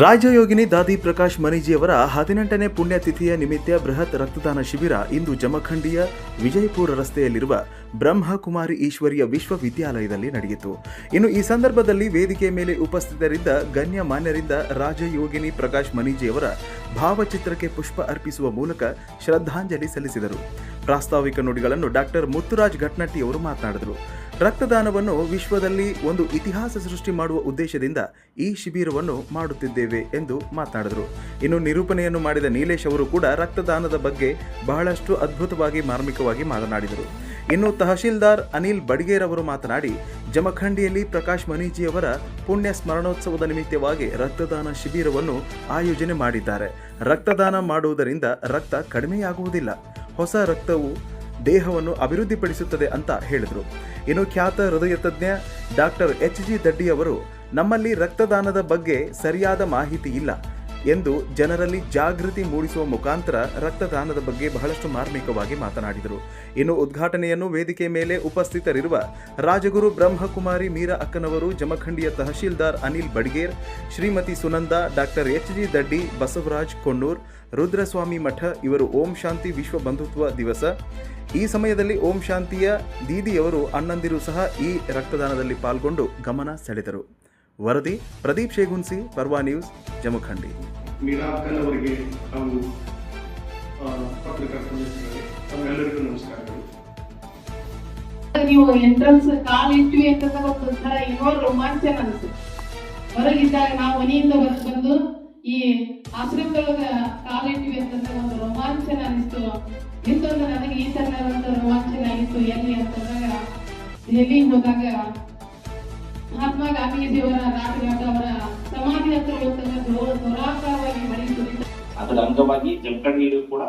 ರಾಜಯೋಗಿನಿ ದಾದಿ ಪ್ರಕಾಶ್ ಮನಿಜಿಯವರ ಹದಿನೆಂಟನೇ ಪುಣ್ಯತಿಥಿಯ ನಿಮಿತ್ತ ಬೃಹತ್ ರಕ್ತದಾನ ಶಿಬಿರ ಇಂದು ಜಮಖಂಡಿಯ ವಿಜಯಪುರ ರಸ್ತೆಯಲ್ಲಿರುವ ಬ್ರಹ್ಮಕುಮಾರಿ ಈಶ್ವರಿಯ ವಿಶ್ವವಿದ್ಯಾಲಯದಲ್ಲಿ ನಡೆಯಿತು. ಇನ್ನು ಈ ಸಂದರ್ಭದಲ್ಲಿ ವೇದಿಕೆ ಮೇಲೆ ಉಪಸ್ಥಿತರಿದ್ದ ಗಣ್ಯ ಮಾನ್ಯರಿಂದ ರಾಜಯೋಗಿನಿ ಪ್ರಕಾಶ್ ಮನಿಜಿಯವರ ಭಾವಚಿತ್ರಕ್ಕೆ ಪುಷ್ಪ ಅರ್ಪಿಸುವ ಮೂಲಕ ಶ್ರದ್ಧಾಂಜಲಿ ಸಲ್ಲಿಸಿದರು. ಪ್ರಾಸ್ತಾವಿಕ ನುಡಿಗಳನ್ನು ಡಾಕ್ಟರ್ ಮುತ್ತುರಾಜ್ ಘಟ್ನಟ್ಟಿಯವರು ಮಾತನಾಡಿದರು. ರಕ್ತದಾನವನ್ನು ವಿಶ್ವದಲ್ಲಿ ಒಂದು ಇತಿಹಾಸ ಸೃಷ್ಟಿ ಮಾಡುವ ಉದ್ದೇಶದಿಂದ ಈ ಶಿಬಿರವನ್ನು ಮಾಡುತ್ತಿದ್ದೇವೆ ಎಂದು ಮಾತನಾಡಿದರು. ಇನ್ನು ನಿರೂಪಣೆಯನ್ನು ಮಾಡಿದ ನೀಲೇಶ್ ಅವರು ಕೂಡ ರಕ್ತದಾನದ ಬಗ್ಗೆ ಬಹಳಷ್ಟು ಅದ್ಭುತವಾಗಿ ಮಾರ್ಮಿಕವಾಗಿ ಮಾತನಾಡಿದರು. ಇನ್ನು ತಹಶೀಲ್ದಾರ್ ಅನಿಲ್ ಬಡಿಗೇರ್ ಅವರು ಮಾತನಾಡಿ, ಜಮಖಂಡಿಯಲ್ಲಿ ಪ್ರಕಾಶ್ ಮನೀಜಿಯವರ ಪುಣ್ಯ ಸ್ಮರಣೋತ್ಸವದ ನಿಮಿತ್ತವಾಗಿ ರಕ್ತದಾನ ಶಿಬಿರವನ್ನು ಆಯೋಜನೆ ಮಾಡಿದ್ದಾರೆ. ರಕ್ತದಾನ ಮಾಡುವುದರಿಂದ ರಕ್ತ ಕಡಿಮೆಯಾಗುವುದಿಲ್ಲ. ಹೊಸ ರಕ್ತವು ದೇಹವನ್ನು ಅಭಿವೃದ್ಧಿಪಡಿಸುತ್ತದೆ ಅಂತ ಹೇಳಿದರು. ಇನ್ನು ಖ್ಯಾತ ಹೃದಯ ತಜ್ಞ ಡಾಕ್ಟರ್ ಎಚ್ ಜಿ ದಡ್ಡಿಯವರು ನಮ್ಮಲ್ಲಿ ರಕ್ತದಾನದ ಬಗ್ಗೆ ಸರಿಯಾದ ಮಾಹಿತಿ ಇಲ್ಲ. ಎಂದು ಜನರಲ್ಲಿ ಜಾಗೃತಿ ಮೂಡಿಸುವ ಮುಖಾಂತರ ರಕ್ತದಾನದ ಬಗ್ಗೆ ಬಹಳಷ್ಟು ಮಾರ್ಮಿಕವಾಗಿ ಮಾತನಾಡಿದರು. ಇನ್ನು ಉದ್ಘಾಟನೆಯನ್ನು ವೇದಿಕೆ ಮೇಲೆ ಉಪಸ್ಥಿತರಿರುವ ರಾಜಗುರು ಬ್ರಹ್ಮಕುಮಾರಿ ಮೀರಾ ಅಕ್ಕನವರು ಜಮಖಂಡಿಯ tehsildar Anil Badger, Shrimati Sunanda, doctor H G Daddi, Basavaraj Konnur, Rudraswami Math, ಇವರು ಓಂ ಶಾಂತಿ ವಿಶ್ವ ಬಂಧುತ್ವ ದಿವಸ. ಈ ಸಮಯದಲ್ಲಿ ಓಂ ಶಾಂತಿಯ ದೀದಿಯವರು ಅಣ್ಣಂದಿರು ಸಹ ಈ ರಕ್ತದಾನದಲ್ಲಿ ಪಾಲ್ಗೊಂಡು ಗಮನ ಸೆಳೆದರು. ವರದಿ ಪ್ರದೀಪ್ ಶೇಗುನ್ಸಿ, ಪರ್ವಾ ನ್ಯೂಸ್, ಜಮಖಂಡಿ. ಮೀರಾ ಅವರಿಗೆ ಹಾಗೂ ಪತ್ರಕರ್ತರ ತಮ್ಮೆಲ್ಲರಿಗೂ ನಮಸ್ಕಾರಗಳು ನೀವು ಎಂಟ್ರೆನ್ಸ್ ಕಾಲ್ ಇಟ್ವಿ ಅಂತಂದಾಗ ಒಂದು ಥರ ಏನೋ ರೋಮಾಂಚನ ಅನ್ಸುತ್ತೆ. ಹೊರಗಿದ್ದಾಗ ನಾವು ಮನೆಯಿಂದ ಹೊರಗೆ ಬಂದು ಈ ಆಶ್ರಮದೊಳಗ ಕಾಲ್ ಇಟ್ವಿ ಒಂದು ರೋಮಾಂಚನ ಅನಿಸ್ತು. ನಿಂತಂದ್ರೆ ನನಗೆ ಈ ತರ ರೋಮಾಂಚನ ಆಗಿತ್ತು ಎಲ್ಲಿ ಅಂತಂದಾಗ ಎಲ್ಲಿ ಹೋದಾಗ ಮಹಾತ್ಮ ಗಾಂಧೀಜಿಯವರ ರಾತ್ರಿ ಅವರ ಅದರ ಅಂಗವಾಗಿ ಜಮಖಂಡಿಯಲ್ಲೂ ಕೂಡ